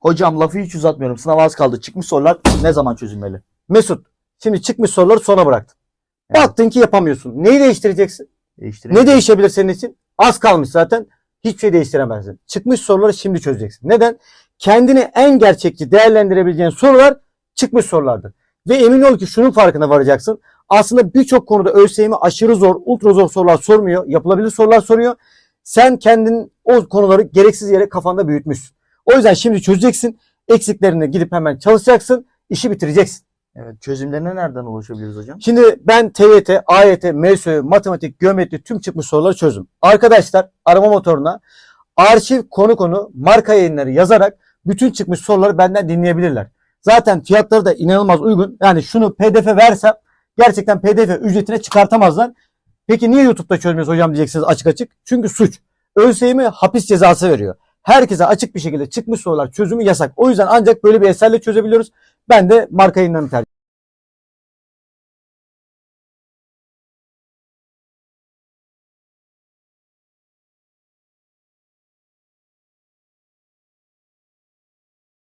Hocam lafı hiç uzatmıyorum. Sınav az kaldı. Çıkmış sorular ne zaman çözülmeli? Mesut, şimdi çıkmış soruları sona bıraktın. Evet. Baktın ki yapamıyorsun. Neyi değiştireceksin? Ne değişebilir senin için? Az kalmış zaten. Hiçbir şey değiştiremezsin. Çıkmış soruları şimdi çözeceksin. Neden? Kendini en gerçekçi değerlendirebileceğin sorular çıkmış sorulardır. Ve emin ol ki şunun farkına varacaksın. Aslında birçok konuda ÖSYM aşırı zor, ultra zor sorular sormuyor. Yapılabilir sorular soruyor. Sen kendin o konuları gereksiz yere kafanda büyütmüşsün. O yüzden şimdi çözeceksin. Eksiklerini gidip hemen çalışacaksın. işi bitireceksin. Evet, çözümlerine nereden ulaşabiliriz hocam? Şimdi ben TYT, AYT, MSÖ, matematik, geometri tüm çıkmış soruları çözdüm. Arkadaşlar arama motoruna arşiv konu konu marka yayınları yazarak bütün çıkmış soruları benden dinleyebilirler. Zaten fiyatları da inanılmaz uygun. Yani şunu pdf versem gerçekten pdf ücretine çıkartamazlar. Peki niye YouTube'da çözmüyoruz hocam diyeceksiniz açık açık. Çünkü suç. ÖSYM hapis cezası veriyor. Herkese açık bir şekilde çıkmış sorular çözümü yasak. O yüzden ancak böyle bir eserle çözebiliyoruz. Ben de marka yayınlarını tercih